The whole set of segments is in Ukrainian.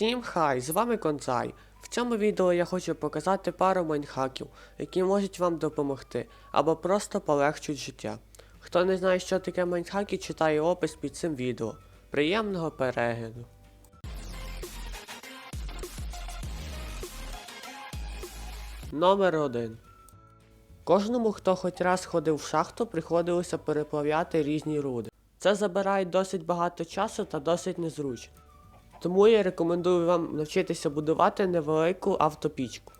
Всім хай, з вами Концай. В цьому відео я хочу показати пару майнхаків, які можуть вам допомогти або просто полегшують життя. Хто не знає, що таке майнхаки, читає опис під цим відео. Приємного перегляду. Номер 1. Кожному, хто хоч раз ходив в шахту, приходилося переплавляти різні руди. Це забирає досить багато часу та досить незручно. Тому я рекомендую вам навчитися будувати невелику автопічку.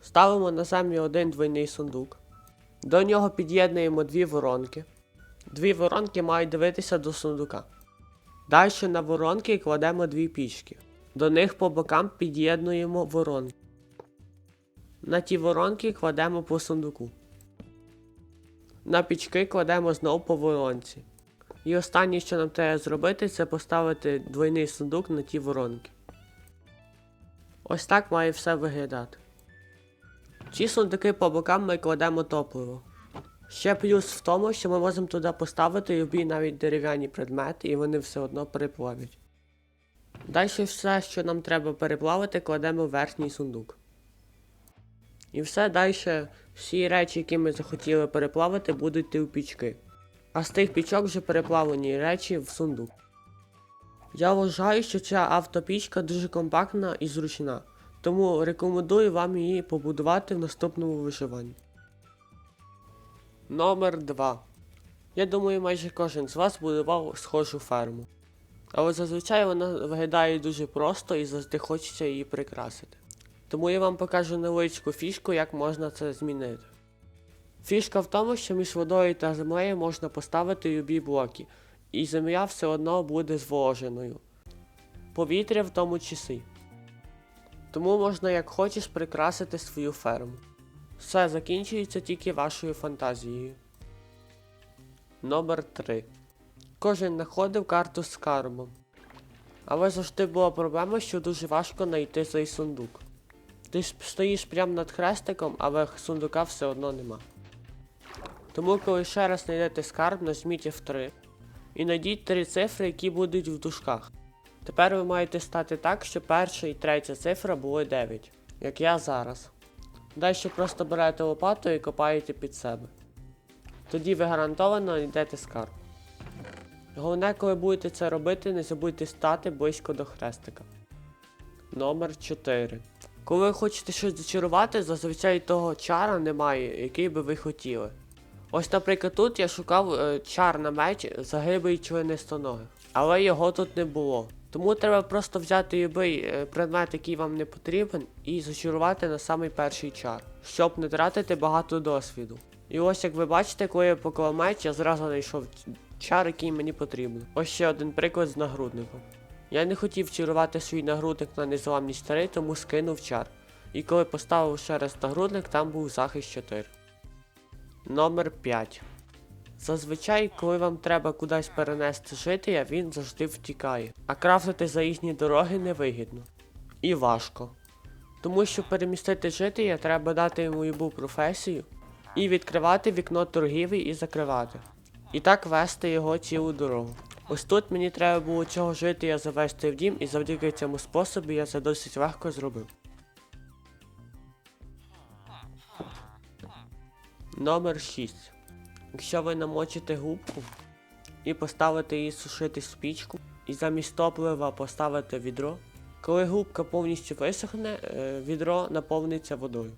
Ставимо на землю один двойний сундук. До нього під'єднуємо дві воронки. Дві воронки мають дивитися до сундука. Далі на воронки кладемо дві пічки. До них по бокам під'єднуємо воронки. На ті воронки кладемо по сундуку. На пічки кладемо знову по воронці. І останнє, що нам треба зробити, це поставити двойний сундук на ті воронки. Ось так має все виглядати. Ці сундуки по бокам ми кладемо топливо. Ще плюс в тому, що ми можемо туди поставити любі навіть дерев'яні предмети, і вони все одно переплавлять. Далі все, що нам треба переплавити, кладемо в верхній сундук. І все далі, всі речі, які ми захотіли переплавити, будуть йти в пічки. А з тих пічок вже переплавлені речі в сундук. Я вважаю, що ця автопічка дуже компактна і зручна, тому рекомендую вам її побудувати в наступному вишиванні. Номер 2. Я думаю, майже кожен з вас будував схожу ферму. Але зазвичай вона виглядає дуже просто і завжди хочеться її прикрасити. Тому я вам покажу невеличку фішку, як можна це змінити. Фішка в тому, що між водою та землею можна поставити любі блоки, і земля все одно буде зволоженою. Повітря в тому числі. Тому можна як хочеш прикрасити свою ферму. Все закінчується тільки вашою фантазією. Номер 3. Кожен знаходив карту з скарбом. Але завжди була проблема, що дуже важко знайти цей сундук. Ти ж стоїш прямо над хрестиком, але сундука все одно нема. Тому, коли ще раз знайдете скарб, нажміть F3 і знайдіть три цифри, які будуть в дужках. Тепер ви маєте стати так, що перша і третя цифра були 9, як я зараз. Далі просто берете лопату і копаєте під себе. Тоді ви гарантовано знайдете скарб. Головне, коли будете це робити, не забудьте стати близько до хрестика. Номер 4. Коли ви хочете щось зачарувати, зазвичай того чара немає, який би ви хотіли. Ось, наприклад, тут я шукав е, чар на меч загиблий членистоногих, але його тут не було. Тому треба просто взяти будь-який е, предмет, який вам не потрібен, і зачарувати на самий перший чар, щоб не тратити багато досвіду. І ось як ви бачите, коли я поклав меч, я зразу знайшов чар, який мені потрібен. Ось ще один приклад з нагрудником. Я не хотів чарувати свій нагрудник на незламність старий, тому скинув чар. І коли поставив ще раз нагрудник, там був захист 4. Номер 5. Зазвичай, коли вам треба кудись перенести жития, він завжди втікає, а крафтити за їхні дороги невигідно. І важко. Тому що перемістити жития треба дати йому любу професію і відкривати вікно торгівлі і закривати. І так вести його цілу дорогу. Ось тут мені треба було цього жития завести в дім, і завдяки цьому способу я це досить легко зробив. Номер 6. Якщо ви намочите губку і поставите її сушити в спічку, і замість топлива поставите відро, коли губка повністю висохне, е, відро наповниться водою.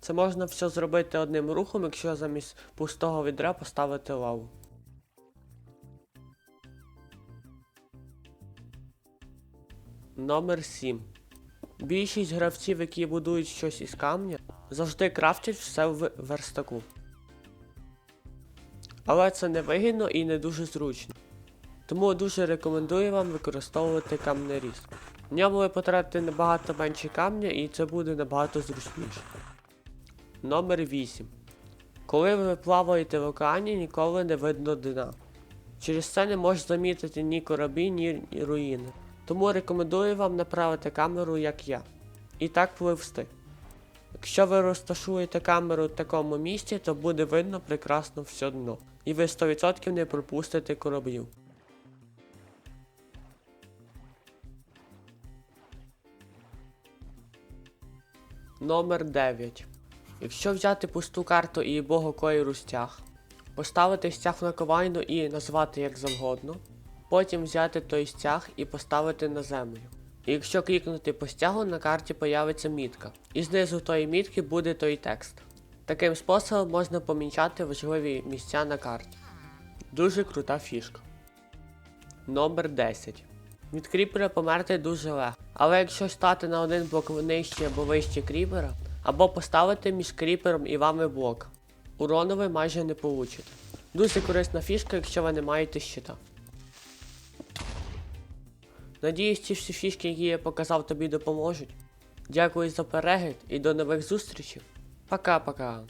Це можна все зробити одним рухом, якщо замість пустого відра поставити лаву. Номер 7. Більшість гравців, які будують щось із камня, завжди крафтять все в верстаку. Але це не вигідно і не дуже зручно. Тому дуже рекомендую вам використовувати камнеріз. В ньому ви потратите набагато менше камня і це буде набагато зручніше. Номер 8. Коли ви плаваєте в океані, ніколи не видно дна. Через це не можеш замітити ні кораблі, ні руїни. Тому рекомендую вам направити камеру, як я, і так пливсти. Якщо ви розташуєте камеру в такому місці, то буде видно прекрасно все дно, і ви 100% не пропустите кораблів. Номер 9. Якщо взяти пусту карту і бого коїру стяг, поставити стяг на ковайну і назвати як завгодно потім взяти той стяг і поставити на землю. І якщо клікнути по стягу, на карті появиться мітка, і знизу тої мітки буде той текст. Таким способом можна помічати важливі місця на карті. Дуже крута фішка. Номер 10. Від кріпера померти дуже легко. Але якщо стати на один блок нижче або вище кріпера, або поставити між кріпером і вами блок, урону ви майже не получите. Дуже корисна фішка, якщо ви не маєте щита. Надіюсь, ці всі фішки, які я показав, тобі допоможуть. Дякую за перегляд і до нових зустрічей. Пока-пока.